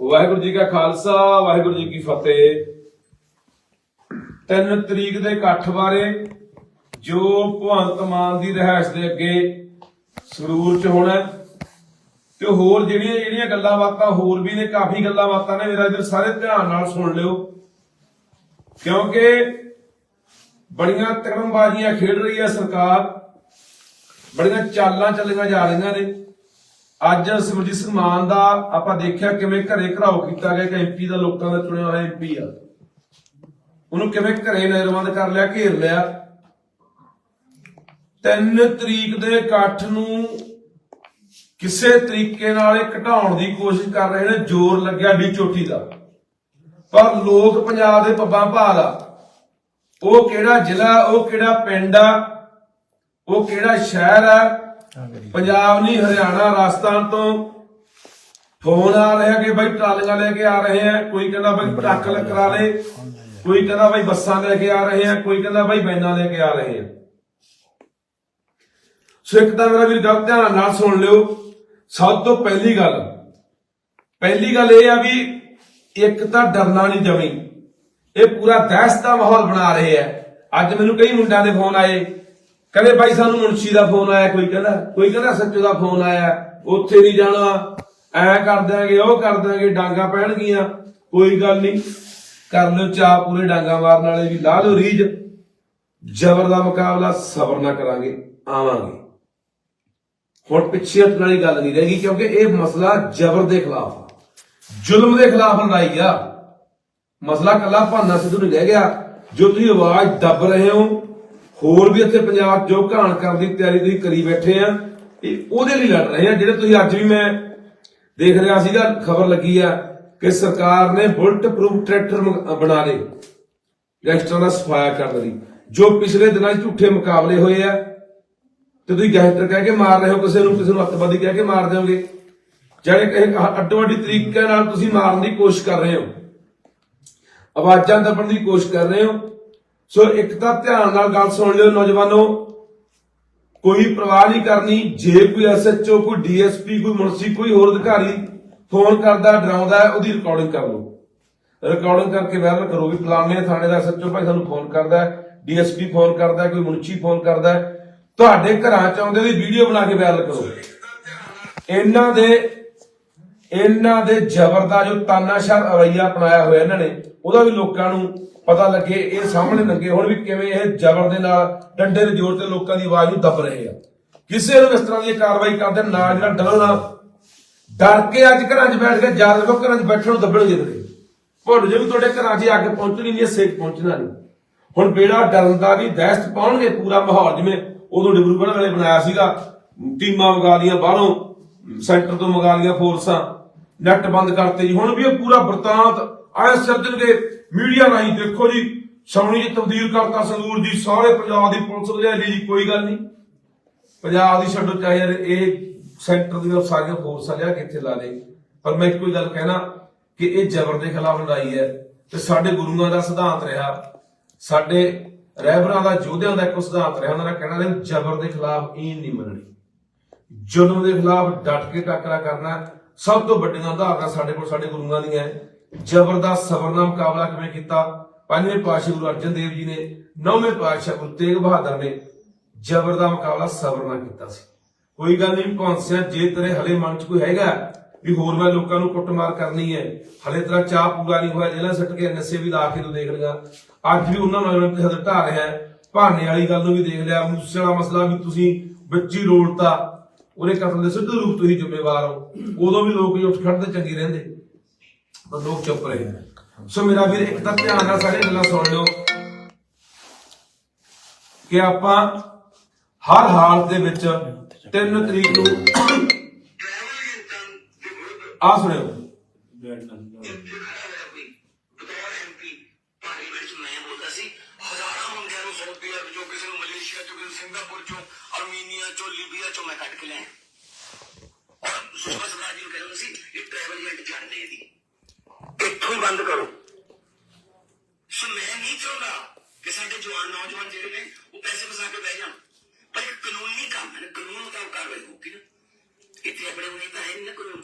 ਵਾਹਿਗੁਰੂ ਜੀ ਕਾ ਖਾਲਸਾ, ਵਾਹਿਗੁਰੂ ਜੀ ਕੀ ਫਤਿਹ। ਤਿੰਨ ਤਰੀਕ ਦੇ ਇਕੱਠ ਬਾਰੇ ਜੋ ਭਵੰਤ ਮਾਨ ਦੀ ਰਹਿائش ਦੇ ਅੱਗੇ ਸਰੂਰ ਚ ਹੋਣਾ ਤੇ ਹੋਰ ਜਿਹੜੀਆਂ ਜਿਹੜੀਆਂ ਗੱਲਾਂ ਬਾਤਾਂ, ਹੋਰ ਵੀ ਨੇ, ਕਾਫੀ ਗੱਲਾਂ ਬਾਤਾਂ ਨੇ, ਮੇਰਾ ਇਧਰ ਸਾਰੇ ਧਿਆਨ ਨਾਲ ਸੁਣ ਲਿਓ। ਕਿਉਂਕਿ ਬੜੀਆਂ ਤਕਰਮਬਾਜ਼ੀਆਂ ਖੇਡ ਰਹੀ ਹੈ ਸਰਕਾਰ, ਬੜੀਆਂ ਚਾਲਾਂ ਚੱਲੀਆਂ ਜਾ ਰਹੀਆਂ ਨੇ। ਅੱਜ ਸਿਮਰਜੀਤ ਸਿੰਘ ਮਾਨ ਦਾ ਆਪਾਂ ਦੇਖਿਆ ਕਿਵੇਂ ਘਰੇ ਘਰਾਓ ਕੀਤਾ ਗਿਆ ਕਿ ਐਮਪੀ ਦਾ ਲੋਕਾਂ ਦਾ ਚੁਣਿਆ ਹੋਇਆ ਐਮਪੀ ਆ। ਉਹਨੂੰ ਕਿਵੇਂ ਘਰੇ ਨਿਰਬੰਧ ਕਰ ਲਿਆ, ਘੇਰ ਲਿਆ। ਤਿੰਨ ਤਰੀਕ ਦੇ ਇਕੱਠ ਨੂੰ ਕਿਸੇ ਤਰੀਕੇ ਨਾਲ ਇਹ ਘਟਾਉਣ ਦੀ ਕੋਸ਼ਿਸ਼ ਕਰ ਰਹੇ ਨੇ, ਜ਼ੋਰ ਲੱਗਿਆ ਡੀ ਚੋਟੀ ਦਾ। ਪਰ ਲੋਕ ਪੰਜਾਬ ਦੇ ਪੱਬਾਂ ਭਾਲ ਆ। ਉਹ ਕਿਹੜਾ ਜ਼ਿਲ੍ਹਾ, ਉਹ ਕਿਹੜਾ ਪਿੰਡ ਆ, ਉਹ ਕਿਹੜਾ ਸ਼ਹਿਰ ਆ ਪੰਜਾਬ ਨਹੀਂ ਹਰਿਆਣਾ ਰਾਜਸਥਾਨ ਤੋਂ ਫੋਨ ਆ ਰਿਹਾ ਕਿ ਭਾਈ ਟਰਾਲੀਆਂ ਲੈ ਕੇ ਆ ਰਹੇ ਆ। ਕੋਈ ਕਹਿੰਦਾ ਭਾਈ ਟਰੱਕ ਕਰਾ ਲੈ ਕੋਈ ਕਹਿੰਦਾ ਭਾਈ ਬੱਸਾਂ ਲੈ ਕੇ ਆ ਰਹੇ ਆ। ਕੋਈ ਕਹਿੰਦਾ ਭਾਈ ਵੈਨਾਂ ਲੈ ਕੇ ਆ ਰਹੇ ਆ। ਸੋ ਇੱਕ ਤਾਂ ਮੇਰਾ ਵੀਰ ਗੱਲ ਧਿਆਨ ਨਾਲ ਸੁਣ ਲਿਓ। ਸਭ ਤੋਂ ਪਹਿਲੀ ਗੱਲ ਪਹਿਲੀ ਗੱਲ ਇਹ ਆ ਵੀ ਇੱਕ ਤਾਂ ਡਰਨਾ ਨਹੀਂ ਜਮੀ। ਇਹ ਪੂਰਾ ਦਹਿਸ਼ਤ ਦਾ ਮਾਹੌਲ ਬਣਾ ਰਹੇ ਆ। ਅੱਜ ਮੈਨੂੰ ਕਈ ਮੁੰਡਿਆਂ ਦੇ ਫੋਨ ਆਏ। ਕਹਿੰਦੇ ਬਾਈ ਸਾਨੂੰ ਮੁਨਸ਼ੀ ਦਾ ਫੋਨ ਆਇਆ, ਕੋਈ ਕਹਿੰਦਾ ਕੋਈ ਕਹਿੰਦਾ ਸੱਚੋ ਦਾ ਫੋਨ ਆਇਆ, ਉੱਥੇ ਨਹੀਂ ਜਾਣਾ, ਐ ਕਰ ਦਿਆਂਗੇ, ਉਹ ਕਰ ਦਿਆਂਗੇ, ਡਾਂਗਾ ਪੈਣਗੀਆਂ, ਕੋਈ ਗੱਲ ਨਹੀਂ, ਕਰ ਲਿਓ ਚਾਹ ਪੂਰੇ ਡਾਂਗਾ ਮਾਰਨ ਵਾਲੇ ਵੀ ਲਾ ਲਓ ਰੀਜ ਜ਼ਬਰ ਦਾ ਮੁਕਾਬਲਾ, ਸਬਰ ਨਾਲ ਕਰਾਂਗੇ, ਆਵਾਂਗੇ। ਹੁਣ ਪਿੱਛੇ ਹਟਣ ਵਾਲੀ ਗੱਲ ਨਹੀਂ ਰਹੇਗੀ, ਕਿਉਂਕਿ ਇਹ ਮਸਲਾ ਜ਼ਬਰ ਦੇ ਖਿਲਾਫ ਆ। ਜ਼ੁਲਮ ਦੇ ਖਿਲਾਫ ਲੜਾਈ ਆ। ਮਸਲਾ ਕੱਲਾ ਭਾਨਾ ਸਿੱਧੂ ਨਹੀਂ ਰਹਿ ਗਿਆ, ਜੋ ਤੁਸੀਂ ਆਵਾਜ਼ ਦੱਬ ਰਹੇ ਹੋ ਹੋਰ ਵੀ ਇੱਥੇ ਪੰਜਾਬ ਜੋ ਘਾਣ ਕਰਨ ਦੀ ਤਿਆਰੀ ਤੁਸੀਂ ਕਰੀ ਬੈਠੇ ਆ, ਇਹ ਉਹਦੇ ਲਈ ਲੜ ਰਹੇ ਆ, ਜਿਹੜੇ ਤੁਸੀਂ ਅੱਜ ਵੀ ਮੈਂ ਦੇਖ ਰਿਹਾ ਸੀਗਾ, ਖਬਰ ਲੱਗੀ ਆ ਕਿ ਸਰਕਾਰ ਨੇ ਬੁਲਟ ਪ੍ਰੂਫ ਟਰੈਕਟਰ ਬਣਾ ਲਏ ਗੈਂਗਸਟਰਾਂ ਦਾ ਸਫਾਇਆ ਕਰਨ ਲਈ, ਜੋ ਪਿਛਲੇ ਦਿਨਾਂ ਝੂਠੇ ਮੁਕਾਬਲੇ ਹੋਏ ਆ, ਤੇ ਤੁਸੀਂ ਗੈਂਗਸਟਰ ਕਹਿ ਕੇ ਮਾਰ ਰਹੇ ਹੋ ਕਿਸੇ ਨੂੰ ਕਿਸੇ ਨੂੰ ਅੱਤਵਾਦੀ ਕਹਿ ਕੇ ਮਾਰ ਦਿਓਗੇ। ਜਿਹੜੇ ਅੱਡੋ ਅੱਡੀ ਤਰੀਕੇ ਨਾਲ ਤੁਸੀਂ ਮਾਰਨ ਦੀ ਕੋਸ਼ਿਸ਼ ਕਰ ਰਹੇ ਹੋ। ਆਵਾਜ਼ਾਂ ਦੱਬਣ ਦੀ ਕੋਸ਼ਿਸ਼ ਕਰ ਰਹੇ ਹੋ। ਸੋ ਇੱਕ ਤਾਂ ਧਿਆਨ ਨਾਲ ਗੱਲ ਸੁਣ ਲਿਓ ਨੌਜਵਾਨੋ, ਕੋਈ ਪਰਵਾਹ ਨਹੀਂ ਕਰਨੀ, ਜੇ ਕੋਈ ਐਸਐਚਓ ਕੋਈ ਡੀਐਸਪੀ ਕੋਈ ਮੁਨਸੀ, ਕੋਈ ਹੋਰ ਅਧਿਕਾਰੀ ਫੋਨ ਕਰਦਾ, ਡਰਾਉਂਦਾ ਉਹਦੀ ਰਿਕਾਰਡਿੰਗ ਕਰ ਲਓ। ਰਿਕਾਰਡਿੰਗ ਕਰਕੇ ਵਾਇਰਲ ਕਰੋ ਵੀ ਫਲਾਣੇ ਥਾਣੇ ਦਾ ਐਸਐਚਓ ਭਾਈ ਸਾਨੂੰ ਫੋਨ ਕਰਦਾ ਡੀਐਸਪੀ ਫੋਨ ਕਰਦਾ ਕੋਈ ਮੁਨਸ਼ੀ ਫੋਨ ਕਰਦਾ ਤੁਹਾਡੇ ਘਰਾਂ ਚ ਆਉਂਦੇ ਦੀ ਵੀਡੀਓ ਬਣਾ ਕੇ ਵਾਇਰਲ ਕਰੋ। ਇਹਨਾਂ ਦੇ ਇਹਨਾਂ ਦੇ ਜ਼ਬਰ ਦਾ ਜੋ ਤਾਨਾਸ਼ਾਹ ਰਵਈਆ ਅਪਣਾਇਆ ਹੋਇਆ ਇਹਨਾਂ ਨੇ, ਉਹਦਾ ਵੀ ਲੋਕਾਂ ਨੂੰ ਪਤਾ ਲੱਗੇ, ਇਹ ਸਾਹਮਣੇ ਲੱਗੇ ਹੁਣ ਵੀ ਕਿਵੇਂ ਇਹ ਜ਼ਬਰ ਦੇ ਨਾਲ ਡੰਡੇ ਦੇ ਜ਼ੋਰ ਤੇ ਲੋਕਾਂ ਦੀ ਆਵਾਜ਼ ਨੂੰ ਦੱਬ ਰਹੇ ਆ। ਕਿਸੇ ਨੂੰ ਇਸ ਤਰ੍ਹਾਂ ਦੀ ਕਾਰਵਾਈ ਕਰਦੇ ਨਾ ਜਿਹੜਾ ਡਰੋ ਨਾ ਡਰ ਕੇ ਅੱਜ ਘਰਾਂ 'ਚ ਬੈਠ ਕੇ ਯਾਦ ਰੱਖੋ, ਘਰਾਂ 'ਚ ਬੈਠਣ ਨੂੰ ਦੱਬਣਗੇ ਜਿਹੜੇ ਭੁੱਲ ਜੇ ਵੀ ਤੁਹਾਡੇ ਘਰਾਂ 'ਚ ਅੱਗ ਪਹੁੰਚਣੀ ਨਹੀਂ ਸੇਕ ਪਹੁੰਚਣਾ ਨਹੀਂ। ਹੁਣ ਬੇੜਾ ਡਰਨ ਦਾ ਵੀ ਦਹਿਸ਼ਤ ਪਾਉਣਗੇ ਪੂਰਾ ਮਾਹੌਲ, ਜਿਵੇਂ ਉਦੋਂ ਡਿਬਰੂਗੜ੍ਹ ਵਾਲੇ ਬਣਾਇਆ ਸੀਗਾ, ਟੀਮਾਂ ਮੰਗਾ ਲੀਆਂ ਬਾਹਰੋਂ, ਸੈਂਟਰ ਤੋਂ ਮੰਗਾ ਲੀਆਂ ਫੋਰਸਾਂ, ਨੈਟ ਬੰਦ ਕਰਤੇ ਜੀ। ਹੁਣ ਵੀ ਉਹ ਪੂਰਾ ਵਰਤਾਂਤ ਆਏ ਸਿਰਜਣਗੇ। ਮੀਡੀਆ ਰਾਹੀਂ ਦੇਖੋ ਜੀ ਸੌਣੀ ਚ ਤਬਦੀਲ ਕਰਤਾ ਸੰਗੂਰ ਜੀ, ਸਾਰੇ ਪੰਜਾਬ ਦੀ ਪੁਲਿਸ ਲਿਆ ਜੀ, ਕੋਈ ਗੱਲ ਨਹੀਂ। ਪੰਜਾਬ ਦੀ ਛੱਡੋ, ਚਾਹੇ ਯਾਰ ਇਹ ਸੈਂਟਰ ਦੀਆਂ ਸਾਰੀਆਂ ਫੋਰਸਾਂ ਲਿਆ ਕੇ ਲਾ ਦੇ ਪਰ ਮੈਂ ਇੱਕੋ ਗੱਲ ਕਹਿਣਾ ਕਿ ਇਹ ਜ਼ਬਰ ਦੇ ਖਿਲਾਫ ਲੜਾਈ ਹੈ ਤੇ ਸਾਡੇ ਗੁਰੂਆਂ ਦਾ ਸਿਧਾਂਤ ਰਿਹਾ। ਸਾਡੇ ਰਹਿਬਰਾਂ ਦਾ, ਯੋਧਿਆਂ ਦਾ ਇੱਕ ਸਿਧਾਂਤ ਰਿਹਾ। ਉਹਨਾਂ ਦਾ ਕਹਿਣਾ ਰਿਹਾ, ਜ਼ਬਰ ਦੇ ਖਿਲਾਫ ਈਨ ਨਹੀਂ ਮੰਨਣੀ। ਜ਼ੁਲਮ ਦੇ ਖਿਲਾਫ ਡਟ ਕੇ ਟੱਕਰਾ ਕਰਨਾ ਸਭ ਤੋਂ ਵੱਡੀਆਂ ਉਦਾਹਰਨਾਂ ਸਾਡੇ ਕੋਲ, ਸਾਡੇ ਗੁਰੂਆਂ ਦੀਆਂ ਹੈ। ਜਬਰ ਦਾ ਸਬਰ ਨਾਲ ਮੁਕਾਬਲਾ ਕਿਵੇਂ ਕੀਤਾ? ਪੰਜਵੇਂ ਪਾਤਸ਼ਾਹ ਗੁਰੂ ਅਰਜਨ ਦੇਵ ਜੀ ਨੇ, ਨੌਵੇਂ ਪਾਤਸ਼ਾਹ ਗੁਰੂ ਤੇਗ ਬਹਾਦਰ ਨੇ ਜ਼ਬਰ ਦਾ ਮੁਕਾਬਲਾ ਸਬਰ ਨਾਲ ਕੀਤਾ ਸੀ। ਕੋਈ ਗੱਲ ਨਹੀਂ ਕੌਂਸਿਆ ਜੇ ਤੇਰੇ ਹਲੇ ਮਨ 'ਚ ਕੋਈ ਹੈਗਾ ਵੀ ਹੋਰ ਮੈਂ ਲੋਕਾਂ ਨੂੰ ਕੁੱਟਮਾਰ ਕਰਨੀ ਹੈ, ਹਲੇ ਤੇਰਾ ਚਾਹ ਪੂਰਾ ਨਹੀਂ ਹੋਇਆ ਜੇਲਾ ਸੱਟ ਕੇ ਨਸ਼ੇ ਵੀ ਲਾ ਕੇ ਤੂੰ ਦੇਖ ਲਿਆ ਅੱਜ ਵੀ ਉਹਨਾਂ ਨੌਜਵਾਨਾਂ ਤੇ ਹੱਥ ਢਾ ਰਿਹਾ ਹੈ, ਭਾਨੇ ਵਾਲੀ ਗੱਲ ਨੂੰ ਵੀ ਦੇਖ ਲਿਆ, ਮੂਸੇ ਵਾਲਾ ਮਸਲਾ ਵੀ ਤੁਸੀਂ ਬੱਚੀ ਹੀ ਉਹਦੇ ਕਤਲ ਦੇ ਸਿੱਧੇ ਰੂਪ ਤੁਸੀਂ ਜ਼ਿੰਮੇਵਾਰ ਹੋ। ਉਦੋਂ ਵੀ ਲੋਕ ਉੱਠ ਖੜਦੇ ਚੰਗੇ ਰਹਿੰਦੇ। ਪਰ ਲੋਕ ਚੁੱਪ ਰਹੇ। ਸੋ ਮੇਰਾ ਵੀਰ, ਇੱਕ ਤਾਂ ਧਿਆਨ ਨਾਲ ਸਾਰੀਆਂ ਗੱਲਾਂ ਸੁਣ ਲਿਓ ਕਿ ਆਪਾਂ ਹਰ ਹਾਲਤ ਦੇ ਵਿੱਚ 3 ਤਰੀਕ ਨੂੰ ਆ ਸੁਣਿਓ। ਸਿੰਗਾਪੁਰ ਚੋਂ ਅਰਮੀਨੀਆ ਚੋਂ ਲੀਬੀਆ ਚੋਂ ਮੈਂ ਕੱਢ ਕੇ ਲਿਆ ਸੁਸ਼ਮਾ ਸਵਰਾਜ ਨੂੰ ਕਹਿੰਦਾ ਸੀ ਇਹ ਟ੍ਰੈਵਲ ਏਜੰਟ ਛੱਡ ਦੇ ਇਹਦੀ। ਇੱਥੋਂ ਹੀ ਬੰਦ ਕਰੋ ਸੋ ਮੈਂ ਨਹੀਂ ਚਾਹੁੰਦਾ ਕਿ ਸਾਡੇ ਜਵਾਨ ਨੌਜਵਾਨ ਜਿਹੜੇ ਨੇ ਉਹ ਪੈਸੇ ਫਸਾ ਕੇ ਬਹਿ ਜਾਣ ਪਰ ਇਹ ਕਾਨੂੰਨੀ ਕੰਮ ਹੈ ਨਾ ਕਾਨੂੰਨ ਮੁਤਾਬਕ ਕਾਰਵਾਈ ਹੋਊਗੀ ਨਾ ਇੱਥੇ ਆਪਣੇ ਹੁਣੇ ਤਾਂ ਹੈ ਨਹੀਂ ਨਾ ਕਾਨੂੰਨ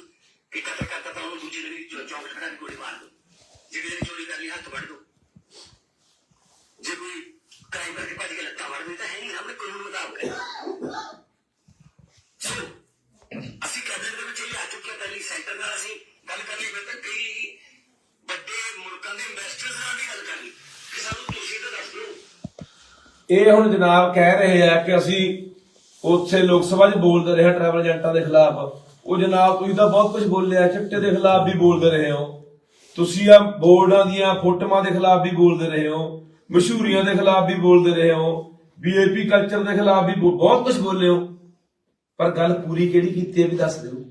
ਕਿ ਕਤਲ ਕਰਤਾ ਤਾਂ ਉਹਨੂੰ ਦੂਜੀ ਦਿਨ ਚੌਂਕ ਤੇ ਖੜਾ ਕੇ ਗੋਲੀ ਮਾਰ ਦੋ ਜਿਹੜੇ ਦਿਨ ਚੋਰੀ ਕਰ ਲਈ ਹੱਥ ਵੱਢ ਦੋ ਜੇ ਕੋਈ ਕ੍ਰਾਈਮ ਕਰਕੇ ਭੱਜ ਕੇ ਲੱਤਾਂ ਵੱਢ ਦੇ ਤਾਂ ਹੈ ਨਹੀਂ ਆਪਣੇ ਕਾਨੂੰਨ ਮੁਤਾਬਕ ਹੈ ਸੋ ਅਸੀਂ ਕੈਬਨਿਟ ਦੇ ਵਿੱਚ ਇਹ ਆ ਚੁੱਕਿਆ ਪਹਿਲੀ ਸੈਂਟਰ ਨਾਲ ਅਸੀਂ ਗੱਲ ਕਰ ਲਈ ਫਿਰ ਤਾਂ ਕਈ ਵੱਡੇ ਮੁਲਕਾਂ ਦੇ ਇਨਵੈਸਟਰਸ ਨਾਲ ਵੀ ਗੱਲ ਕਰ ਕਿ ਸਾਨੂੰ ਤੁਸੀਂ ਤਾਂ ਦੱਸ ਦਿਓ। ਇਹ ਹੁਣ ਜਨਾਬ ਕਹਿ ਰਹੇ ਆ ਕਿ ਅਸੀਂ ਉੱਥੇ ਲੋਕ ਸਭਾ 'ਚ ਬੋਲਦੇ ਰਹੇ ਟਰੈਵਲ ਏਜੰਟਾਂ ਦੇ ਖਿਲਾਫ। ਉਹ ਜਨਾਬ ਤੁਸੀਂ ਤਾਂ ਬਹੁਤ ਕੁਝ ਬੋਲਿਆ, ਚਿੱਟੇ ਦੇ ਖਿਲਾਫ ਵੀ ਬੋਲਦੇ ਰਹੇ ਹੋ। ਤੁਸੀਂ ਆ ਬੋਰਡਾਂ ਦੀਆਂ ਫੋਟੋਆਂ ਦੇ ਖਿਲਾਫ ਵੀ ਬੋਲਦੇ ਰਹੇ ਹੋ। ਮਸ਼ਹੂਰੀਆਂ ਦੇ ਖਿਲਾਫ ਵੀ ਬੋਲਦੇ ਰਹੇ ਹੋ। ਵੀਆਈਪੀ ਕਲਚਰ ਦੇ ਖਿਲਾਫ ਵੀ ਬੋ- ਬਹੁਤ ਕੁਝ ਬੋਲੇ ਹੋ। ਪਰ ਗੱਲ ਪੂਰੀ ਕਿਹੜੀ ਕੀਤੀ ਹੈ ਵੀ ਦੱਸ ਦਿਓ।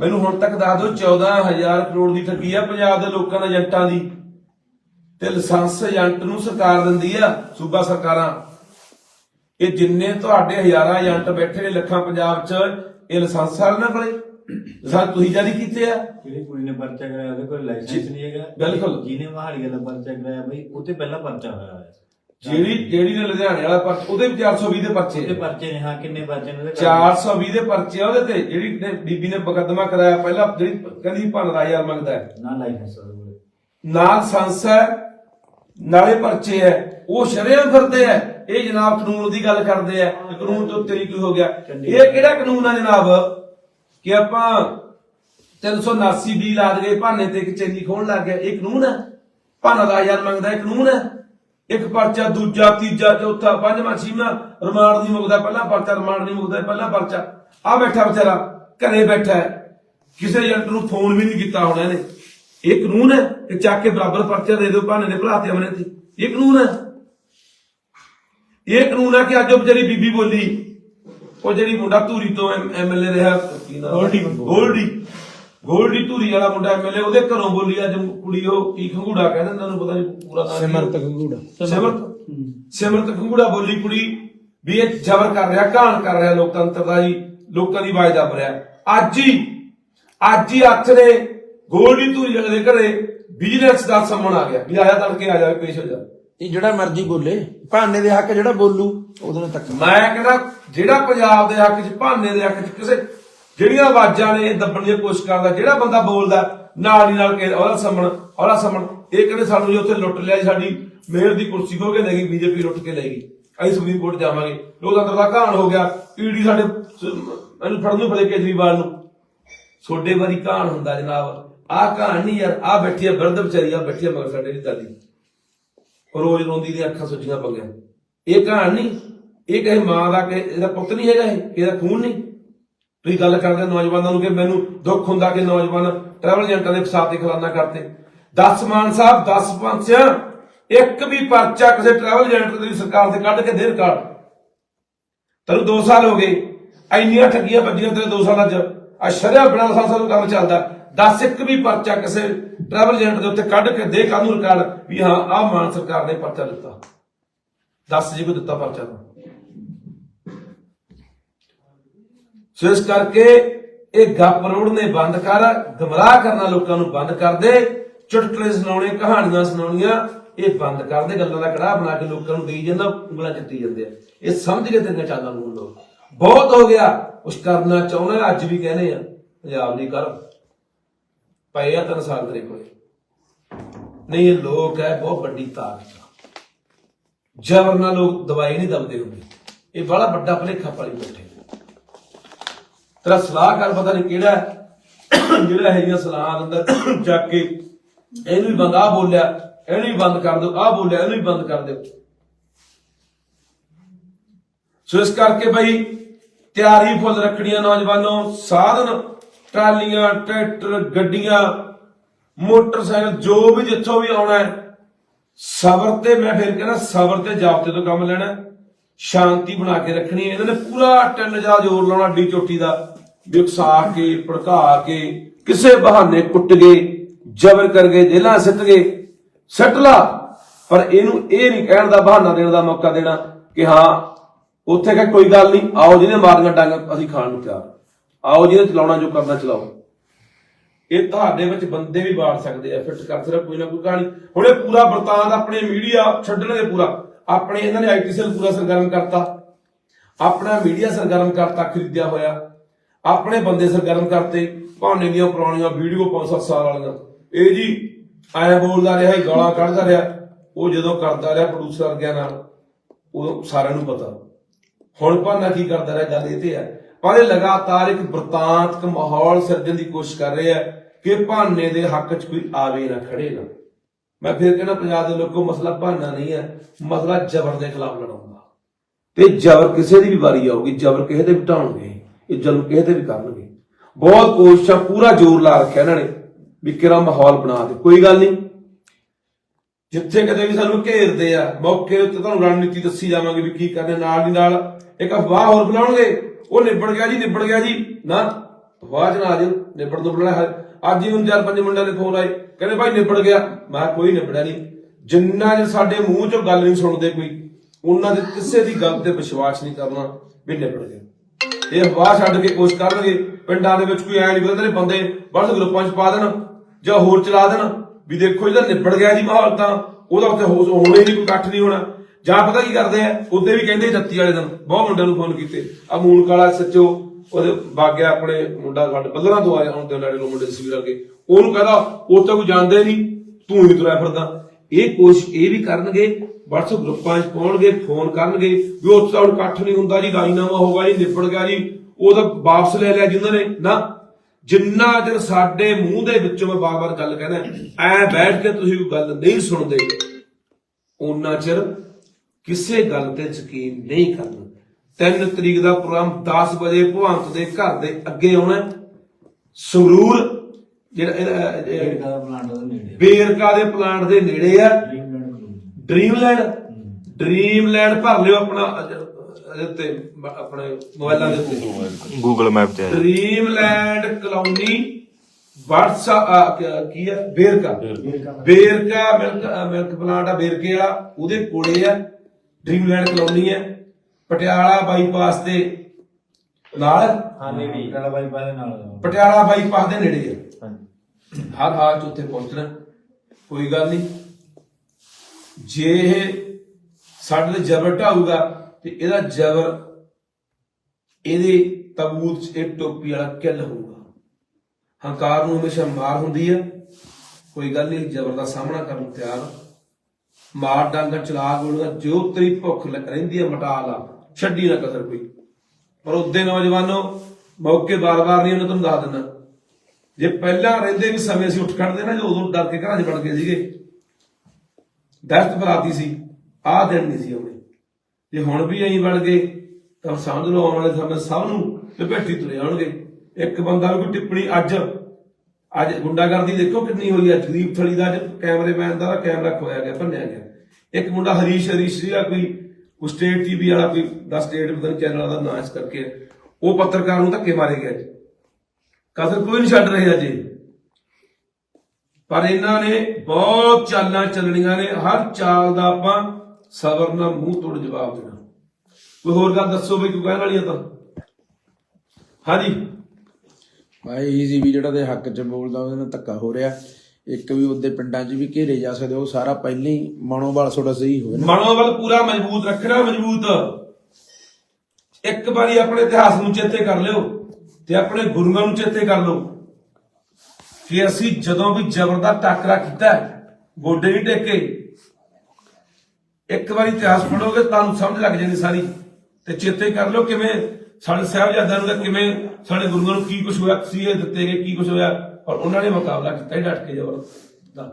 ਮੈਨੂੰ ਹੁਣ ਤੱਕ ਦੱਸ ਦਿਓ 14000 ਕਰੋੜ ਦੀ ਠੱਗੀ ਆ ਪੰਜਾਬ ਦੇ ਲੋਕਾਂ ਦੇ ਏਜੰਟਾਂ ਦੀ। ਤੇ ਲਾਇਸੈਂਸ ਏਜੰਟ ਨੂੰ ਸਰਕਾਰ ਦਿੰਦੀ ਆ ਸੂਬਾ ਸਰਕਾਰਾਂ। ਇਹ ਜਿੰਨੇ ਤੁਹਾਡੇ ਹਜ਼ਾਰਾਂ ਏਜੰਟ ਬੈਠੇ ਨੇ ਲੱਖਾਂ ਪੰਜਾਬ 'ਚ ਇਹ ਲਾਇਸੈਂਸ ਸਾਰਿਆਂ ਕੋਲੇ ਲਾਇਸੈਂਸ ਤੁਸੀਂ ਜਾਰੀ ਕੀਤੇ ਆ। ਜਿਹੜੀ ਕੁੜੀ ਨੇ ਪਰਚਾ ਕਰਾਇਆ? ਉਹਦੇ ਕੋਲ ਲਾਇਸੈਂਸ ਨਹੀਂ ਹੈਗਾ। ਬਿਲਕੁਲ। ਜਿਹਨੇ ਮਹਾਲੀ ਦਾ ਪਰਚਾ ਕਰਾਇਆ ਬਈ ਉਹਤੇ ਪਹਿਲਾਂ ਪਰਚਾ ਹੋਇਆ ਸੀ। ਜਿਹੜੀ ਜਿਹੜੀ ਨੇ ਲੁਧਿਆਣੇ ਵਾਲਾ ਪਰਚਾ ਉਹਦੇ ਵੀ 420 ਦੇ ਪਰਚੇ ਉਹਦੇ ਆ। ਪਰਚੇ ਨੇ ਹਾਂ ਕਿੰਨੇ ਪਰਚੇ ਨੇ ਉਹਦੇ ਘਰ? 420 ਦੇ ਪਰਚੇ ਆ ਉਹਦੇ ਤੇ ਜਿਹੜੀ ਨੇ ਬੀਬੀ ਨੇ ਮੁਕੱਦਮਾ ਕਰਾਇਆ ਪਹਿਲਾਂ ਜਿਹੜੀ ਕਹਿੰਦੀ ਭੰਨ ਦਾ ਹਜ਼ਾਰ ਮੰਗਦਾ ਹੈ। ਨਾ ਲਾਇਸੈਂਸ ਉਹਦੇ। ਕੋਲ ਨਾਲ ਸੰਸ ਹੈ ਨਾਲੇ ਪਰਚੇ ਹੈ ਉਹ ਸ਼ਰੇਆਮ ਫਿਰਦੇ ਆ ਇਹ ਜਨਾਬ ਕਾਨੂੰਨ ਦੀ ਗੱਲ ਕਰਦੇ ਆ ਕਿ ਕਾਨੂੰਨ ਤੋਂ ਨਹੀਂ ਕੋਈ ਹੋ ਗਿਆ। ਇਹ ਕਿਹੜਾ ਕਾਨੂੰਨ ਆ ਜਨਾਬ? ਕਿ ਆਪਾਂ 379 ਬੀ ਲਾ ਦਗੇ ਭਾਨੇ ਤੇ ਇੱਕ ਚੈਨੀ ਖੋਣ ਲੱਗ ਗਿਆ ਇਹ ਕਾਨੂੰਨ ਹੈ? ਭਾਨਾ ਦਾ ਹਜ਼ਾਰ ਮੰਗਦਾ ਇਹ ਕਾਨੂੰਨ ਹੈ? ਇੱਕ ਪਰਚਾ ਦੂਜਾ ਤੀਜਾ ਚੌਥਾ ਪੰਜਵਾਂ ਛੇਵਾਂ ਰਿਮਾਂਡ ਨਹੀਂ ਮੁਕਦਾ ਪਹਿਲਾ ਪਰਚਾ ਰਿਮਾਂਡ ਨਹੀਂ ਮੁਕਦਾ ਪਹਿਲਾ ਪਰਚਾ। ਆ ਬੈਠਾ ਵਿਚਾਰਾ ਘਰੇ ਬੈਠਾ ਕਿਸੇ ਏਜੰਟ ਨੂੰ ਫੋਨ ਵੀ ਨਹੀਂ ਕੀਤਾ ਹੋਣਾ ਇਹਨੇ। ਇਹ ਕਾਨੂੰਨ ਹੈ ਕਿ ਚੱਕ ਕੇ ਬਰਾਬਰ ਪਰਚਾ ਦੇ ਦਿਓ ਭਾਨੇ ਦੇ ਭਰਾ ਤੇ ਅਮਨੇ ਤੇ ਇਹ ਕਾਨੂੰਨ ਹੈ। ਇਹ ਕਾਨੂੰਨ ਹੈ ਕਿ ਅੱਜ ਉਹ ਵਿਚਾਰੀ ਬੀਬੀ ਬੋਲੀ। ਉਹ ਜਿਹੜੀ ਮੁੰਡਾ ਧੂਰੀ ਤੋਂ ਐਮਐਲਏ ਰਿਹਾ ਗੋਲਡੀ। ਗੋਲਡੀ। ਗੋਲਡੀ ਧੂਰੀ ਵਾਲਾ ਮੁੰਡਾ ਐਮਐਲਏ ਉਹਦੇ ਘਰੋਂ ਬੋਲੀ ਅੱਜ ਕੁੜੀ ਉਹ ਕੀ ਖੰਗੂੜਾ ਕਹਿੰਦੇ ਇਹਨਾਂ ਨੂੰ ਪਤਾ ਨਹੀਂ ਪੂਰਾ ਨਾਮ ਸਿਮਰਤ ਖੰਗੂੜਾ। ਸਿਮਰਤ? ਸਿਮਰਤ ਖੰਗੂੜਾ ਬੋਲੀ ਕੁੜੀ ਵੀ ਇਹ ਜ਼ਬਰ ਕਰ ਰਿਹਾ ਘਾਣ ਕਰ ਰਿਹਾ ਲੋਕਤੰਤਰ ਦਾ ਜੀ ਲੋਕਾਂ ਦੀ ਆਵਾਜ਼ ਦੱਬ ਰਿਹਾ। ਅੱਜ ਹੀ ਅੱਜ ਹੀ ਹੱਥ ਨੇ ਗੋਲਡੀ ਧੂਰੀ ਵਾਲੇ ਦੇ ਘਰੇ ਵਿਜੀਲੈਂਸ ਦਾ ਸਮਣ ਆ ਗਿਆ ਵੀ ਆਇਆ ਤੜਕੇ ਆ ਜਾਵੇ ਪੇਸ਼ ਹੋ ਜਾ ਇਹ ਜਿਹੜਾ ਮਰਜ਼ੀ ਬੋਲੇ ਭਾਨੇ ਦੇ ਹੱਕ ਜਿਹੜਾ ਬੋਲੂ ਉਹਦੇ ਨਾਲ ਤੱਕ ਮੈਂ ਕਹਿੰਦਾ ਜਿਹੜਾ ਪੰਜਾਬ ਦੇ ਹੱਕ 'ਚ ਭਾਨੇ ਦੇ ਹੱਕ 'ਚ ਕਿਸੇ ਜਿਹੜੀਆਂ ਆਵਾਜ਼ਾਂ ਨੇ ਇਹ ਦੱਬਣ ਦੀ ਕੋਸ਼ਿਸ਼ ਕਰਦਾ ਜਿਹੜਾ ਬੰਦਾ ਬੋਲਦਾ, ਨਾਲ ਹੀ ਨਾਲ ਕੇ ਉਹਦਾ ਸਮਣ ਉਹਦਾ ਸਮਣ ਇਹ ਕਹਿੰਦੇ ਸਾਨੂੰ ਜੇ ਉੱਥੇ ਲੁੱਟ ਲਿਆ ਸਾਡੀ ਮੇਅਰ ਦੀ ਕੁਰਸੀ ਖੋ ਕੇ ਲੈ ਗਈ, ਬੀਜੇਪੀ ਲੁੱਟ ਕੇ ਲੈ ਗਈ। ਅਸੀਂ ਸੁਪਰੀਮ ਕੋਰਟ ਜਾਵਾਂਗੇ। ਲੋਕਤੰਤਰ ਦਾ ਘਾਣ ਹੋ ਗਿਆ। ਈਡੀ ਸਾਡੇ ਇਹਨੂੰ ਫੜਨ ਨੂੰ ਫੜੇ ਕੇਜਰੀਵਾਲ ਨੂੰ। ਛੋਡੇ ਵਾਰੀ ਘਾਣ ਹੁੰਦਾ ਜਨਾਬ। ਆਹ ਘਾਣ ਨਹੀਂ ਯਾਰ ਆ ਬੈਠੀ ਆ ਬਿਰਧ ਵਿਚਾਰੀ ਆ ਬੈਠੀ ਆ ਮਗਰ ਸਾਡੇ ਦੀ ਦਾਦੀ। ਰੋਜ਼ ਰੋਂਦੀ ਦੀਆਂ ਅੱਖਾਂ ਸੁੱਜੀਆਂ ਪਈਆਂ। ਇਹ ਘਾਣ ਨਹੀਂ। ਇਹ ਕਹੇ ਮਾਂ ਦਾ ਕਿ ਇਹਦਾ ਪੁੱਤ ਨਹੀਂ ਹੈਗਾ ਇਹ, ਇਹਦਾ ਖੂਨ ਨਹੀਂ। ਤੁਸੀਂ ਗੱਲ ਕਰਦੇ ਨੌਜਵਾਨਾਂ ਨੂੰ ਕਿ ਮੈਨੂੰ ਦੁੱਖ ਹੁੰਦਾ ਕਿ ਨੌਜਵਾਨ ਟਰੈਵਲ ਏਜੰਟਾਂ ਦੇ ਫਸਾਦ ਦੇ ਖਿਲਾਨਾ ਕਰਤੇ। 10 ਮਾਨ ਸਾਹਿਬ 10 ਪੰਚਿਆਂ ਇੱਕ ਵੀ ਪਰਚਾ ਕਿਸੇ ਟਰੈਵਲ ਏਜੰਟ ਦੀ ਸਰਕਾਰ ਤੇ ਕੱਢ ਕੇ ਦੇ ਰਿਕਾਰਡ ਤੈਨੂੰ 2 ਸਾਲ ਹੋ ਗਏ, ਇੰਨੀਆਂ ਠੱਗੀਆਂ ਵੱਜੀਆਂ ਤੇਰੇ 2 ਸਾਲਾਂ ਚ। ਆ ਸ਼ਰਿਆ ਬਣਾ ਲਾਇਸੈਂਸਾਂ ਨੂੰ ਕੰਮ ਚੱਲਦਾ। 10 ਇੱਕ ਵੀ ਪਰਚਾ ਕਿਸੇ ਟਰੈਵਲ ਏਜੰਟ ਦੇ ਉੱਤੇ ਕੱਢ ਕੇ ਦੇ ਕਾਨੂੰਨ ਰਿਕਾਰਡ ਵੀ ਹਾਂ, ਆਹ ਮਾਨ ਸਰਕਾਰ ਨੇ ਪਰਚਾ ਦਿੱਤਾ। 10 ਜੀ ਕੋ ਦਿੱਤਾ ਪਰਚਾ ਤਾਂ ਸੋ ਇਸ ਕਰਕੇ ਇਹ ਗੱਪ ਰੋੜਨੇ ਬੰਦ ਕਰ, ਗਮਰਾਹ ਕਰਨਾ ਲੋਕਾਂ ਨੂੰ ਬੰਦ ਕਰ ਦੇ, ਚੁਟਕਲੇ ਸੁਣਾਉਣੇ, ਕਹਾਣੀਆਂ ਸੁਣਾਉਣੀਆਂ, ਇਹ ਬੰਦ ਕਰ ਦੇ, ਗੱਲਾਂ ਦਾ ਕੜਾਹ ਬਣਾ ਕੇ ਲੋਕਾਂ ਨੂੰ ਦੇਈ ਜਾਂਦਾ, ਉਂਗਲਾਂ ਚੱਟੀ ਜਾਂਦੇ ਆ। ਇਹ ਸਮਝ ਕੇ ਤੇਰੀਆਂ ਚਾਲਾਂ ਨੂੰ ਲੋਕ। ਬਹੁਤ ਹੋ ਗਿਆ, ਕੁਛ ਕਰਨਾ ਚਾਹੁੰਦਾ, ਅੱਜ ਵੀ ਕਹਿੰਦੇ ਆ, ਪੰਜਾਬ ਦੀ ਕਰ। ਪਏ ਆ ਤਿੰਨ ਸਾਲ ਤੇਰੇ ਕੋਲੇ। ਨਹੀਂ, ਇਹ ਲੋਕ ਹੈ, ਬਹੁਤ ਵੱਡੀ ਤਾਕਤ ਜ਼ਬਰ ਨਾਲ ਲੋਕ ਦਵਾਈ ਨਹੀਂ ਦਬਦੇ ਹੁੰਦੇ। ਇਹ ਬੜਾ ਵੱਡਾ ਭਲੇਖਾ ਪਾਲੀ ਬੈਠੇ। ਤੇਰਾ ਸਲਾਹਕਾਰ ਪਤਾ ਨਹੀਂ ਕਿਹੜਾ ਹੈ, ਜਿਹੜਾ ਹੈ ਜਿਹੀਆਂ ਸਲਾਹਾਂ ਦਿੰਦਾ ਕੇ ਇਹਨੂੰ ਵੀ ਬੰਦ ਆ ਬੋਲਿਆ ਇਹਨੂੰ ਵੀ ਬੰਦ ਕਰ ਦਿਓ ਆ ਬੋਲਿਆ ਇਹਨੂੰ ਵੀ ਬੰਦ ਕਰ ਦਿਓ। ਸੋ ਇਸ ਕਰਕੇ ਬਈ ਤਿਆਰੀ ਫੁੱਲ ਰੱਖਣੀਆਂ ਨੌਜਵਾਨੋ ਸਾਧਨ ਟਰਾਲੀਆਂ ਟਰੈਕਟਰ ਗੱਡੀਆਂ ਮੋਟਰਸਾਈਕਲ ਜੋ ਵੀ ਜਿੱਥੋਂ ਵੀ ਆਉਣਾ ਹੈ ਸਬਰ ਤੇ ਮੈਂ ਫਿਰ ਕਹਿੰਦਾ ਸਬਰ ਤੇ ਜਾਬਤੇ ਤੋਂ ਕੰਮ ਲੈਣਾ ਸ਼ਾਂਤੀ ਬਣਾ ਕੇ ਰੱਖਣੀ ਇਹਨਾਂ ਨੇ ਪੂਰਾ ਟਿੰਨ ਜਾ ਜ਼ੋਰ ਲਾਉਣਾ ਡੀ ਚੋਟੀ ਦਾ, ਵੀ ਉਕਸਾ ਕੇ, ਭੜਕਾ ਕੇ, ਕਿਸੇ ਬਹਾਨੇ ਕੁੱਟ ਗਏ, ਜ਼ਬਰ ਕਰ ਗਏ ਜੇਲਾਂ ਸਿੱਟ ਗਏ, ਸੱਟ ਲਾ। ਪਰ ਇਹਨੂੰ ਇਹ ਨਹੀਂ ਕਹਿਣ ਦਾ ਬਹਾਨਾ ਦੇਣ ਦਾ ਮੌਕਾ ਦੇਣਾ ਕਿ ਹਾਂ, ਉੱਥੇ ਕਹ ਕੋਈ ਗੱਲ ਨਹੀਂ, ਆਓ ਜਿਹਨੇ ਮਾਰੀਆਂ ਡਾਂਗ, ਅਸੀਂ ਖਾਣ ਨੂੰ ਤਿਆਰ ਆਓ ਜਿਹਨੇ ਚਲਾਉਣਾ, ਜੋ ਕਰਨਾ ਚਲਾਓ। ਇਹ ਤੁਹਾਡੇ ਵਿੱਚ ਬੰਦੇ ਵੀ ਬਾੜ ਸਕਦੇ ਆ, ਫਿੱਟ ਕਰ ਸਕਦਾ ਕੋਈ ਨਾ ਕੋਈ ਕਹਾਣੀ। ਹੁਣ ਇਹ ਪੂਰਾ ਵਰਤਾਂਤ ਆਪਣੇ ਮੀਡੀਆ ਛੱਡਣਗੇ ਪੂਰਾ। ਆਪਣੇ ਇਹਨਾਂ ਨੇ ਆਈਟੀ ਸੈੱਲ ਪੂਰਾ ਸਰਗਰਮ ਕਰਤਾ, ਆਪਣਾ ਮੀਡੀਆ ਸਰਗਰਮ ਕਰਤਾ, ਖਰੀਦਿਆ ਹੋਇਆ। ਆਪਣੇ ਬੰਦੇ ਸਰਗਰਮ ਕਰਤੇ ਭਾਨੇ ਦੀਆਂ ਪੁਰਾਣੀਆਂ ਵੀਡੀਓ 5-7 ਸਾਲ ਵਾਲੀਆਂ। ਇਹ ਜੀ, ਐ ਬੋਲਦਾ ਰਿਹਾ ਗਾਲਾਂ ਕੱਢਦਾ ਰਿਹਾ। ਉਹ ਜਦੋਂ ਕਰਦਾ ਰਿਹਾ ਪ੍ਰੋਡਿਊਸਰ ਵਰਗਿਆਂ ਨਾਲ, ਉਦੋਂ ਸਾਰਿਆਂ ਨੂੰ ਪਤਾ। ਹੁਣ ਭਾਨਾ ਕੀ ਕਰਦਾ ਰਿਹਾ, ਗੱਲ ਇਹ ਤੇ ਹੈ। ਪਰ ਇਹ ਲਗਾਤਾਰ ਇੱਕ ਵਰਤਾਂਤਕ ਮਾਹੌਲ ਸਿਰਜਣ ਦੀ ਕੋਸ਼ਿਸ਼ ਕਰ ਰਿਹਾ ਕਿ ਭਾਨੇ ਦੇ ਹੱਕ 'ਚ ਕੋਈ ਆਵੇ ਨਾ ਖੜੇ ਨਾ। ਮੈਂ ਫਿਰ ਕਹਿੰਦਾ ਪੰਜਾਬ ਦੇ ਲੋਕੋ, ਮਸਲਾ ਭਾਨਾ ਨਹੀਂ ਹੈ। ਮਸਲਾ ਜ਼ਬਰ ਦੇ ਖਿਲਾਫ ਲੜਾਉਣ ਤੇ ਜ਼ਬਰ ਕਿਸੇ ਦੀ ਵੀ ਵਾਰੀ ਆਊਗੀ, ਜ਼ਬਰ ਕਿਸੇ ਤੇ ਵੀ ਇਹ ਜ਼ੁਲਮ ਕਿਸੇ ਤੇ ਵੀ ਕਰਨਗੇ। ਬਹੁਤ ਕੋਸ਼ਿਸ਼ਾਂ ਪੂਰਾ ਜ਼ੋਰ ਲਾ ਰੱਖਿਆ ਇਹਨਾਂ ਨੇ ਵੀ ਕਿਹੜਾ ਮਾਹੌਲ ਬਣਾ ਦੇ। ਕੋਈ ਗੱਲ ਨਹੀਂ। ਜਿੱਥੇ ਕਦੇ ਵੀ ਸਾਨੂੰ ਘੇਰਦੇ ਆ, ਮੌਕੇ ਉੱਤੇ ਤੁਹਾਨੂੰ ਰਣਨੀਤੀ ਦੱਸੀ ਜਾਵਾਂਗੇ ਵੀ ਕੀ ਕਰਨਾ, ਨਾਲ ਦੀ ਨਾਲ ਇੱਕ ਅਫਵਾਹ ਹੋਰ ਬਣਾਉਣਗੇ ਉਹ ਨਿਬੜ ਗਿਆ ਜੀ, ਨਿਬੜ ਗਿਆ ਜੀ। ਨਾ ਅਫਵਾਹ ਚ ਨਾ ਆ ਜਾਓ ਨਿਬੜ ਤੋਂ ਬਣਾ ਅੱਜ ਹੀ ਹੁਣ ਚਾਰ ਪੰਜ ਮੁੰਡਿਆਂ ਦੇ ਫੋਨ ਆਏ। ਕਹਿੰਦੇ ਭਾਈ ਨਿਬੜ ਗਿਆ। ਮੈਂ ਕੋਈ ਨਿਬੜਿਆ ਨਹੀਂ। ਜਿੰਨਾ ਚਿਰ ਸਾਡੇ ਮੂੰਹ ਚੋਂ ਗੱਲ ਨਹੀਂ ਸੁਣਦੇ ਕੋਈ, ਉਹਨਾਂ ਦੇ ਕਿਸੇ ਦੀ ਗੱਲ ਤੇ ਵਿਸ਼ਵਾਸ ਨਹੀਂ ਕਰਨਾ ਵੀ ਨਿਬੜ ਗਿਆ। ਇਹ ਅਫਵਾਹ ਛੱਡ ਕੇ ਕੋਸ਼ਿਸ਼ ਕਰਨਗੇ। ਪਿੰਡਾਂ ਦੇ ਵਿੱਚ ਕੋਈ ਐ ਨਹੀਂ ਕਹਿੰਦੇ ਬੰਦੇ ਬਸ ਗਰੁੱਪਾਂ 'ਚ ਪਾ ਦੇਣ, ਜਾਂ ਹੋਰ ਚਲਾ ਦੇਣ, ਵੀ ਦੇਖੋ ਇਹਦਾ ਨਿਬੜ ਗਿਆ ਜੀ ਮਾਹੌਲ ਤਾਂ, ਉਹਦਾ ਉੱਥੇ ਹੋਣਾ ਹੀ ਨਹੀਂ, ਕੋਈ ਇਕੱਠ ਨਹੀਂ ਹੋਣਾ। ਜਾਂ ਪਤਾ ਕੀ ਕਰਦੇ ਆ, ਉਹਦੇ ਵੀ ਕਹਿੰਦੇ ਜੱਤੀ ਵਾਲੇ ਦਿਨ, ਬਹੁਤ ਮੁੰਡਿਆਂ ਨੂੰ ਫੋਨ ਕੀਤੇ। ਆ ਮੂਲ ਕਾਲਾ, ਸੱਚੋ ਉਹਦੇ ਬਾਗਿਆ ਆਪਣੇ ਮੁੰਡਾ ਸਾਡੇ ਬੱਲਰਾਂ ਤੋਂ ਆਇਆ, ਹੁਣ ਤੇ ਨਾਲੇ ਨੂੰ ਮੁੰਡੇ ਤਸਵੀਰ ਆ ਕੇ। ਉਹਨੂੰ ਕਹਿੰਦਾ, ਉਹ ਤਾਂ ਕੋਈ ਜਾਣਦੇ ਨਹੀਂ, ਤੂੰ ਹੀ ਤੁਰਿਆ ਫਿਰਦਾ। ਇਹ ਕੋਸ਼ਿਸ਼ ਇਹ ਵੀ ਕਰਨਗੇ WhatsApp ਗਰੁੱਪਾਂ 'ਚ ਪਾਉਣਗੇ, ਫੋਨ ਕਰਨਗੇ, ਵੀ ਉੱਥੇ ਤਾਂ ਇਕੱਠ ਨਹੀਂ ਹੁੰਦਾ ਜੀ, ਰਾਜੀਨਾਮਾ ਹੋਗਾ ਜੀ, ਨਿਬੜ ਗਿਆ ਜੀ, ਉਹ ਤਾਂ ਵਾਪਸ ਲੈ ਲਿਆ ਜਿੰਨਾਂ ਨੇ। ਨਾ, ਜਿੰਨਾ ਚਿਰ ਸਾਡੇ ਮੂੰਹ ਦੇ ਵਿੱਚੋਂ ਮੈਂ ਬਾਰ-ਬਾਰ ਗੱਲ ਕਹਿੰਦਾ ਐ ਬੈਠ ਕੇ ਤੁਸੀਂ ਕੋਈ ਗੱਲ ਨਹੀਂ ਸੁਣਦੇ ਉਹਨਾਂ ਚਿਰ ਕਿਸੇ ਗੱਲ ਤੇ ਯਕੀਨ ਨਹੀਂ ਕਰਨਾ। 3 ਤਰੀਕ ਦਾ ਪ੍ਰੋਗਰਾਮ 10 ਵਜੇ ਭਵੰਤ ਦੇ ਘਰ ਦੇ ਅੱਗੇ ਆਉਣਾ। ਸੰਗਰੂਰ ਜਿਹੜਾ ਇਹਦਾ, ਅਹ, ਇਹ ਅਹ, ਦਾ ਪਲਾਂਟ ਦੇ ਨੇੜੇ ਬੇਰਕਾ ਦੇ ਪਲਾਂਟ ਦੇ ਨੇੜੇ ਆ। Dreamland Dreamland? ਭਰ ਲਿਓ ਆਪਣਾ ਬ- ਆਪਣੇ ਮੋਬਾਈਲਾਂ ਦੇ ਉੱਤੇ। ਗੂਗਲ ਮੈਪ ਤੇ ਆ। ਡ੍ਰੀਮਲੈਂਡ ਕਲੋਨੀ WhatsApp ਕੀ ਹੈ Verka. Verka. Milk milk plant ਆ ਬੇਰਕੇ ਵਾਲਾ। ਉਹਦੇ ਕੋਲੇ ਆ। ਡ੍ਰੀਮਲੈਂਡ ਕਲੋਨੀ ਹੈ ਪਟਿਆਲਾ ਬਾਈਪਾਸ ਦੇ ਨਾਲ? ਹਾਂ ਨੇੜੇ ਕਾਲਾ ਬਾਈ ਬਾਈ ਦੇ ਨਾਲ। ਪਟਿਆਲਾ ਬਾਈਪਾਸ ਦੇ ਨੇੜੇ ਆ। ਹਾਂਜੀ। ਹਰ ਹਾਲ ਚ ਉੱਥੇ ਪਹੁੰਚਣਾ ਕੋਈ ਗੱਲ ਨਹੀਂ। ਜੇ ਇਹ ਸਾਡੇ ਤੇ ਜ਼ਬਰ ਢਾਊਗਾ ਤੇ ਇਹਦਾ ਜ਼ਬਰ ਇਹਦੇ ਤਬੂਤ 'ਚ ਇਹ ਟੋਪੀ ਵਾਲਾ ਕਿੱਲ ਹੋਊਗਾ। ਹੰਕਾਰ ਨੂੰ ਹਮੇਸ਼ਾ ਮਾਰ ਹੁੰਦੀ ਹੈ ਕੋਈ ਗੱਲ ਨਹੀਂ ਜ਼ਬਰ ਦਾ ਸਾਹਮਣਾ ਕਰਨ ਨੂੰ ਤਿਆਰ। ਮਾਰ ਡਾਂਗਾ ਚਲਾ ਗੋਲੀਆਂ ਜੋ ਤੇਰੀ ਭੁੱਖ ਲ- ਰਹਿੰਦੀ ਹੈ ਮਟਾ ਲਾ। ਛੱਡੀ ਨਾ ਕਦਰ ਕੋਈ। ਪਰ ਉਹਦੇ ਨੌਜਵਾਨੋ, ਮੌਕੇ ਬਾਰ-ਬਾਰ ਨਹੀਂ ਉਹਨਾਂ ਤੁਹਾਨੂੰ ਦੱਸ ਦਿੰਦਾ। ਜੇ ਪਹਿਲਾਂ ਰਹਿੰਦੇ ਵੀ ਸਮੇਂ ਸੀ ਉੱਠ ਖੜਦੇ ਨਾ ਜੋ ਉਦੋਂ ਡਰ ਕੇ ਘਰਾਂ 'ਚ ਵੜ ਗਏ ਸੀਗੇ। ਦਹਿਸ਼ਤ ਫੈਲਾਤੀ ਸੀ। ਆਹ ਦਿਨ ਨਹੀਂ ਸੀ ਉਹਨੇ ਜੇ ਹੁਣ ਵੀ ਐਂ ਵੜ ਗਏ, ਤਾਂ ਸਮਝ ਲਓ ਆਉਣ ਵਾਲੇ ਸਮੇਂ ਸਭ ਨੂੰ ਲਪੇਟੀ ਤੁਰੇ ਆਉਣਗੇ। ਇੱਕ ਬੰਦਾ ਵੀ ਕੋਈ ਟਿੱਪਣੀ ਅੱਜ ਅੱਜ ਗੁੰਡਾਗਰਦੀ ਦੇਖੋ ਕਿੰਨੀ ਹੋਈ ਹੈ ਜਗਦੀਪ ਥਲੀ ਦਾ ਅੱਜ ਕੈਮਰੇਮੈਨ ਦਾ ਕੈਮਰਾ ਖੋਇਆ ਗਿਆ, ਭੰਨਿਆ ਗਿਆ। ਇੱਕ ਮੁੰਡਾ ਹਰੀਸ਼ ਹਰੀਸ਼ ਸੀਗਾ ਕੋਈ ਕੋਈ ਸਟੇਟ ਟੀਵੀ ਵਾਲਾ ਕੋਈ 10 ਸਟੇਟ ਪਤਾ ਚੈਨਲ ਦਾ ਨਾਂ ਇਸ ਕਰਕੇ ਉਹ ਪੱਤਰਕਾਰ ਨੂੰ ਧੱਕੇ ਮਾਰੇ ਗਿਆ ਅੱਜ। ਕਸਰ ਕੋਈ ਨਹੀਂ ਛੱਡ ਰਹੇ ਅਜੇ। ਪਰ ਇਹਨਾਂ ਨੇ ਬਹੁਤ ਚਾਲਾਂ ਚੱਲਣੀਆਂ ਨੇ। ਹਰ ਚਾਲ ਦਾ ਆਪਾਂ ਸਬਰ ਨਾਲ ਮੂੰਹ ਤੋੜ ਜਵਾਬ ਦੇਣਾ। ਕੋਈ ਹੋਰ ਗੱਲ ਦੱਸੋ ਵੀ ਕੋਈ ਕਹਿਣ ਵਾਲੀ ਆ ਤਾਂ? ਹਾਂਜੀ। ਭਾਈ, ਈਜ਼ੀ ਵੀ ਜਿਹੜਾ ਦੇ ਹੱਕ 'ਚ ਬੋਲਦਾ, ਉਹਦੇ ਨਾਲ ਧੱਕਾ ਹੋ ਰਿਹਾ। ਇੱਕ ਵੀ ਉਹਦੇ ਪਿੰਡਾਂ 'ਚ ਵੀ ਘੇਰੇ ਜਾ ਸਕਦੇ, ਉਹ ਸਾਰਾ ਪਹਿਲਾਂ ਹੀ ਮਨੋਬਲ ਥੋੜਾ ਸਹੀ ਹੋਵੇ ਨਾ। ਮਨੋਬਲ ਪੂਰਾ ਮਜ਼ਬੂਤ ਰੱਖਣਾ, ਮਜ਼ਬੂਤ। ਇੱਕ ਵਾਰੀ ਆਪਣੇ ਇਤਿਹਾਸ ਨੂੰ ਚੇਤੇ ਕਰ ਲਿਓ ਤੇ ਆਪਣੇ ਗੁਰੂਆਂ ਨੂੰ ਚੇਤੇ ਕਰ ਲਓ। ਕਿ ਅਸੀਂ ਜਦੋਂ ਵੀ ਜ਼ਬਰ ਦਾ ਟਾਕਰਾ ਕੀਤਾ ਗੋਡੇ ਨਹੀਂ ਟੇਕੇ। ਇੱਕ ਵਾਰੀ ਇਤਿਹਾਸ ਪੜੋਗੇ ਤੁਹਾਨੂੰ ਸਮਝ ਲੱਗ ਜਾਣੀ ਸਾਰੀ। ਤੇ ਚੇਤੇ ਕਰ ਲਓ ਕਿਵੇਂ ਸਾਡੇ ਸਾਹਿਬਜ਼ਾਦਿਆਂ ਨੂੰ ਕਿਵੇਂ ਸਾਡੇ ਗੁਰੂਆਂ ਨੂੰ ਕੀ ਕੁਝ ਹੋਇਆ ਸੀ ਇਹ ਦਿੱਤੇ ਗਏ, ਕੀ ਕੁਝ ਹੋਇਆ। ਔਰ ਉਹਨਾਂ ਨੇ ਮੁਕਾਬਲਾ ਕੀਤਾ ਹੀ ਡਟ ਕੇ ਜ਼ਬਰ ਦਾ।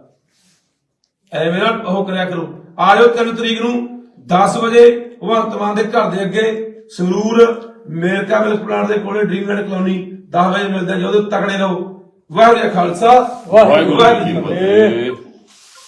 ਐਵੇਂ ਨਾ ਉਹ ਕਰਿਆ ਕਰੋ। ਆ ਜਾਓ 3 ਤਰੀਕ ਨੂੰ 10 ਵਜੇ ਭਗਵੰਤ ਮਾਨ ਦੇ ਘਰ ਦੇ ਅੱਗੇ ਸੰਗਰੂਰ ਮੇਰਕਾ ਮਿਲਕ ਪਲਾਂਟ ਦੇ ਕੋਲੇ ਡ੍ਰੀਮਲੈਂਡ ਕਲੋਨੀ 10 ਵਜੇ ਮਿਲਦੇ ਆ ਜਦੋਂ ਤਕੜੇ ਰਹੋ। ਵਾਹਿਗੁਰੂ ਜੀ ਖਾਲਸਾ ਵਾਹਿਗੁਰੂ ਜੀ ਕੀ ਫਤਿਹ।